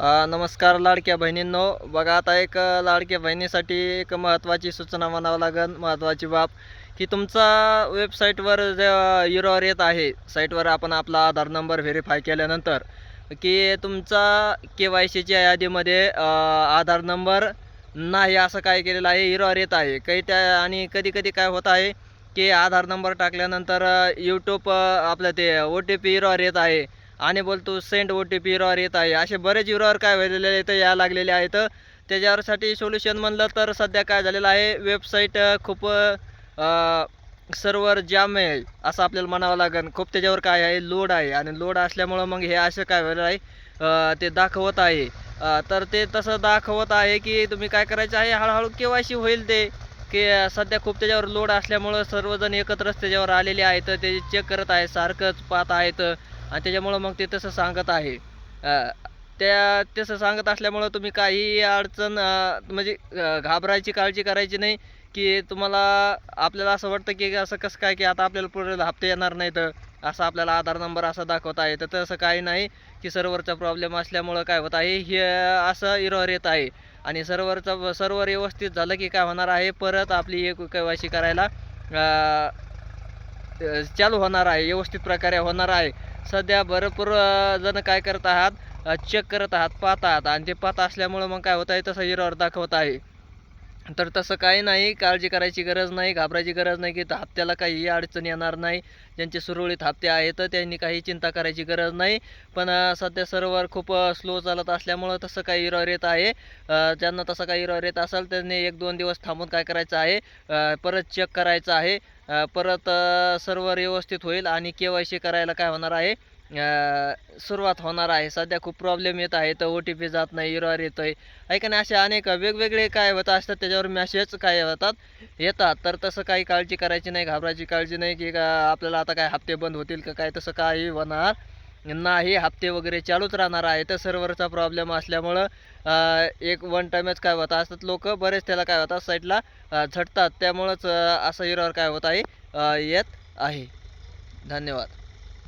नमस्कार लाडक्या बहिणींनो. बघा आता एक लाडक्या बहिणीसाठी एक महत्त्वाची सूचना म्हणावं लागेल महत्त्वाची बाब की तुमचा वेबसाईटवर जे युरोवर येत आहे साईटवर आपण आपला आधार नंबर व्हेरीफाय केल्यानंतर की तुमचा के वाय सीच्या यादीमध्ये आधार नंबर नाही असं काय केलेलं आहे युरोवर येत आहे. काही त्या आणि कधी कधी काय होत आहे की आधार नंबर टाकल्यानंतर यूट्यूब आपलं ते ओ टी पी हिरोवर येत आहे. आणि बोलतो send O T P error येत आहे. असे बरेच युरावर काय व्हायलेले आहेत या लागलेले आहेत. त्याच्यावरसाठी सोल्युशन म्हणलं तर सध्या काय झालेलं आहे वेबसाईट खूप सर्वर जाम आहे असं आपल्याला म्हणावं लागेल. खूप त्याच्यावर काय आहे लोड आहे. आणि लोड असल्यामुळं मग हे असं काय व्हायला आहे ते दाखवत आहे. तर ते तसं दाखवत आहे की तुम्ही काय करायचं आहे हळूहळू के वाय सी होईल ते. की सध्या खूप त्याच्यावर लोड असल्यामुळं सर्वजण एकत्रच त्याच्यावर आलेले आहेत ते चेक करत आहे सारखंच पाहत आहेत. आणि त्याच्यामुळं मग ते तसं सांगत आहे. त्या तसं सांगत असल्यामुळं तुम्ही काही अडचण म्हणजे घाबरायची काळजी करायची नाही की तुम्हाला आपल्याला असं वाटतं की असं कसं काय की आता आपल्याला पुढे हप्ते येणार नाहीत असं आपल्याला आधार नंबर असा दाखवत आहे. तर तसं काही नाही की सर्व्हरचा प्रॉब्लेम असल्यामुळं काय होत आहे हे असं इरॉर येत आहे. आणि सर्व्हरचा सर्व्हर व्यवस्थित झालं की काय होणार आहे परत आपली एक केवायसी करायला चालू होणार आहे व्यवस्थित प्रकारे होणार आहे. सध्या भरपूर जण काय करत आहात चेक करत आहात पाहत आहात. आणि ते पाहत असल्यामुळं मग काय होत आहे तसं हिरोवर दाखवत आहे. तर तसं काही नाही काळजी करायची गरज नाही घाबरायची गरज नाही की हप्त्याला काही अडचण येणार नाही. ज्यांचे सुरळीत हप्ते आहेत त्यांनी काही चिंता करायची गरज नाही. पण सध्या सर्व्हर खूप स्लो चालत असल्यामुळं तसं काही इरॉर येत आहे. ज्यांना तसं काही इरॉर येत असेल त्यांनी एक दोन दिवस थांबून काय करायचं आहे? परत चेक करायचं आहे. परत सर्व्हर व्यवस्थित होईल आणि के वाय सी करायला काय होणार आहे? सुरुवात होणार आहे. सध्या खूप प्रॉब्लेम येत आहे. तर ओ टी पी जात नाही इरॉर येतो आहे ऐका नाही असे अनेक वेगवेगळे काय होत असतात त्याच्यावर मॅसेज काय होतात? येतात. तर तसं काही काळजी करायची नाही घाबरायची काळजी नाही की का आपल्याला आता काय हप्ते बंद होतील का काय? तसं काही होणार नाही. हप्ते वगैरे चालूच राहणार आहे. तर सर्व्हरचा प्रॉब्लेम असल्यामुळं एक वन टाईमच काय होत असतात लोक बरेच त्याला काय होतात साईडला झटतात. त्यामुळंच असं इरॉर काय होत आहे येत आहे. धन्यवाद.